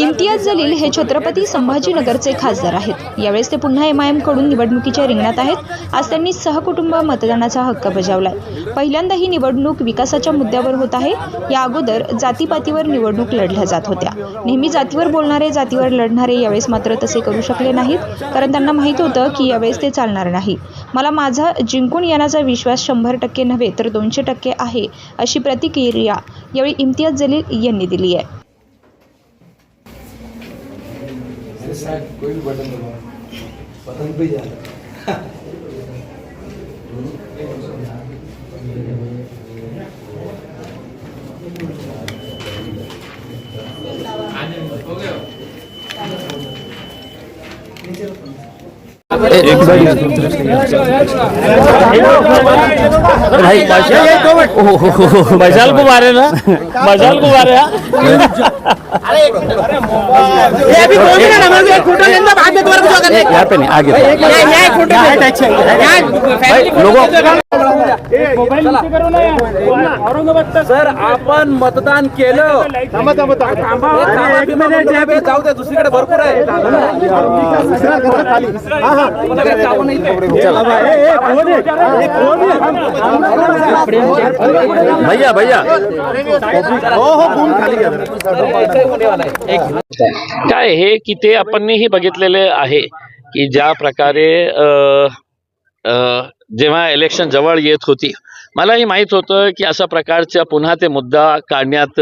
इम्तियाज जलील हे छत्रपती संभाजीनगरचे खासदार आहेत. यावेळेस ते पुन्हा एम आय एमकडून निवडणुकीच्या रिंगणात आहेत. आज त्यांनी सहकुटुंब मतदानाचा हक्क बजावलाय. पहिल्यांदा ही निवडणूक विकासाच्या मुद्द्यावर होत आहे. या अगोदर जातीपातीवर निवडणूक लढल्या जात होत्या. नेहमी जातीवर बोलणारे जातीवर लढणारे यावेळेस मात्र तसे करू शकले नाहीत कारण त्यांना माहीत होतं की यावेळेस ते चालणार नाही. मला माझा जिंकून येण्याचा विश्वास शंभर टक्के नव्हे तर दोनशे टक्के आहे अशी प्रतिक्रिया यावेळी इम्तियाज जलील यांनी दिली आहे. कोई भी बटन दबाओ बटन पे जा मजाल को मारे ना मजाल को मारे यहाँ पे नहीं आगे सर आपण मतदान केलं. जाऊ द्या दुसरीकडे भरपूर आहे. भैया भैया. काय हे की ते आपणही बघितलेले आहे की ज्या प्रकारे अ, अ, जेव्हा इलेक्शन जवळ येत होती मलाही माहीत होतं की अशा प्रकारचा पुन्हा ते मुद्दा काढण्यात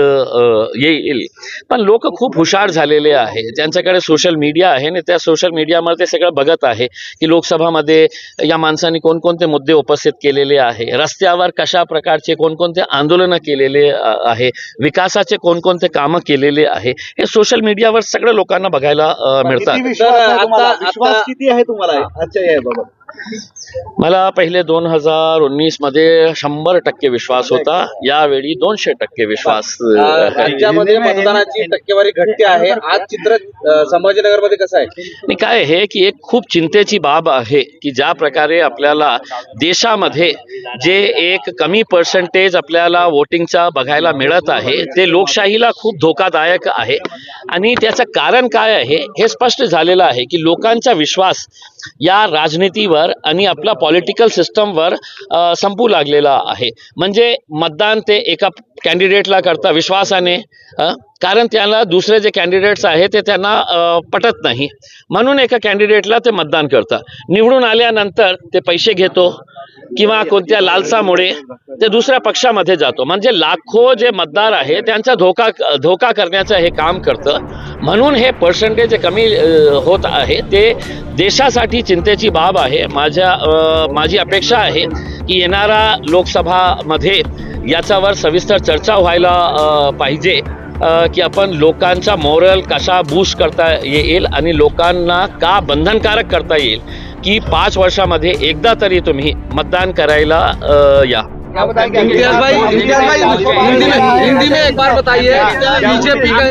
येईल. पण लोक खूप हुशार झालेले आहे. त्यांच्याकडे सोशल मीडिया आहे आणि त्या सोशल मीडियामध्ये ते सगळं बघत आहे की लोकसभामध्ये या माणसांनी कोणकोणते मुद्दे उपस्थित केलेले आहे रस्त्यावर कशा प्रकारचे कोणकोणते आंदोलनं केलेले आहे विकासाचे कोणकोणते कामं केलेले आहे हे सोशल मीडियावर सगळं लोकांना बघायला मिळतात. मला पहिले दोन हजार उन्नीसमध्ये शंभर टक्के विश्वास होता. यावेळी दोनशे टक्के विश्वास. राज्यामध्ये मतदानाची टक्केवारी घटते आहे. आज चित्र संभाजीनगरमध्ये कसं आहे? काय आहे की एक खूप चिंतेची बाब आहे की ज्या प्रकारे आपल्याला देशामध्ये जे एक कमी पर्सेंटेज आपल्याला वोटिंगचा बघायला मिळत आहे ते लोकशाहीला खूप धोकादायक आहे. आणि त्याचं कारण काय आहे हे स्पष्ट झालेलं आहे की लोकांचा विश्वास या राजनीतीवर आणि आपला पॉलिटिकल सिस्टमवर संपू लागलेला आहे. म्हणजे मतदान ते एका कॅन्डिडेटला करता विश्वासाने कारण त्याला दुसरे जे कॅन्डिडेट्स आहेत ते त्यांना पटत नाही. म्हणून एका कॅन्डिडेटला ते मतदान करतं. निवडून आल्यानंतर ते पैसे घेतो किंवा कोणत्या लालसामुळे ते दुसऱ्या पक्षामध्ये जातो. म्हणजे लाखो जे मतदार आहे त्यांचा धोका धोका करण्याचं हे काम करतं. म्हणून हे पर्सेंटेज कमी होत आहे. ते देशासाठी चिंतेची बाब आहे. माझ्या माझी अपेक्षा आहे की येणारा लोकसभामध्ये याच्यावर सविस्तर चर्चा व्हायला पाहिजे की आपण लोकांचा मोरल कसा बूस्ट करता येईल आणि लोकांना का बंधनकारक करता येईल की पाच वर्षामध्ये एकदा तरी तुम्ही मतदान करायला या. इम्तियाज भाई इम्तियाज भाई हिंदी में हिंदी में एक बार बताइए बीजेपी का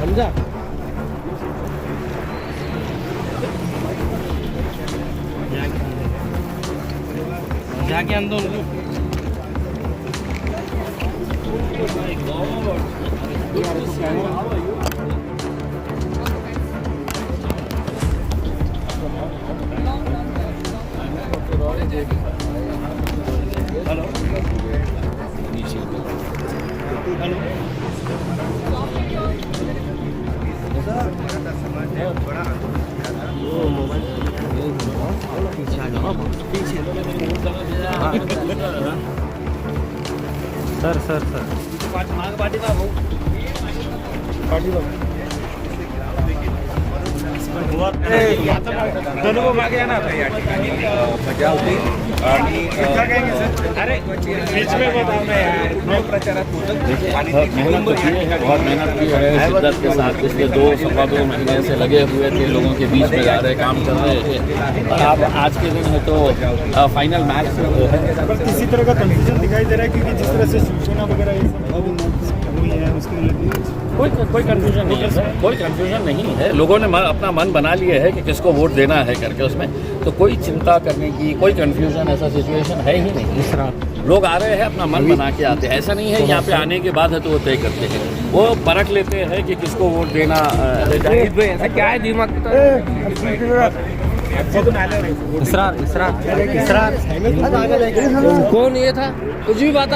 समझा जाके अंदर उनको सर सर सर मागे है बहुत मेहनत की है शिद्दत के साथ पिछले दो सवा दो महीने से लगे हुए थे लोगों के बीच में जा रहे काम कर रहे और अब आज के दिन है तो फाइनल मैच है पर किसी तरह का कंफ्यूजन दिखाई दे रहा है क्योंकि जिस तरह से शिवसेना वगैरह ये सब हुई है उसके लिए कोई कोई कंफ्यूजन नहीं है सर। कोई कंफ्यूजन नहीं है। लोगों ने मन, अपना मन बना लिया है कि किसको वोट देना है करके उसमें। तो कोई चिंता करने की कोई कंफ्यूजन ऐसा सिचुएशन है ही नहीं। इस लोग आ रहे हैं अपना मन बना के आते हैं। ऐसा नहीं है यहाँ पे आने के बाद है तो वो तय करते हैं। वो परख लेते हैं कि किसको वोट देना ऐसा क्या है दिमाग कौन ये था? कुछ भी बात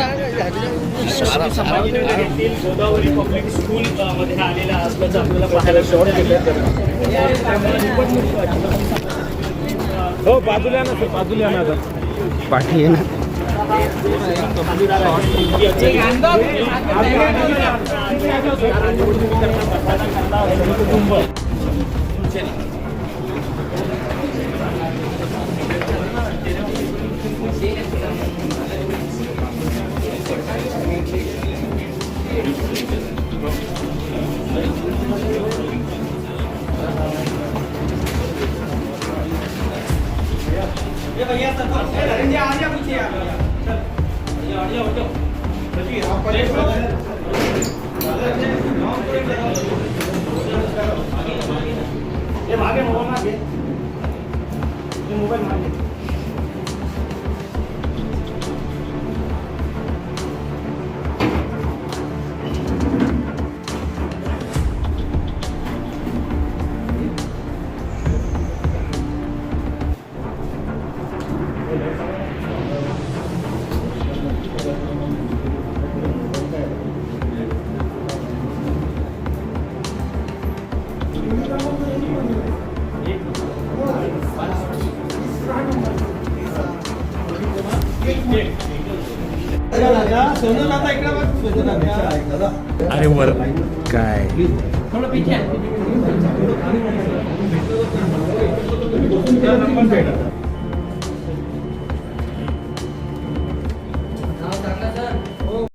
गोदावरी पब्लिक स्कूल मध्ये आलेला असल्याचं आपल्याला पाहायला शॉर्ट हो बाजूला ना सर बाजूला ना पाठी आहे 那个颜色，看人家伢不接啊！伢伢不接，啊！快点。अरे वर काय? नंबर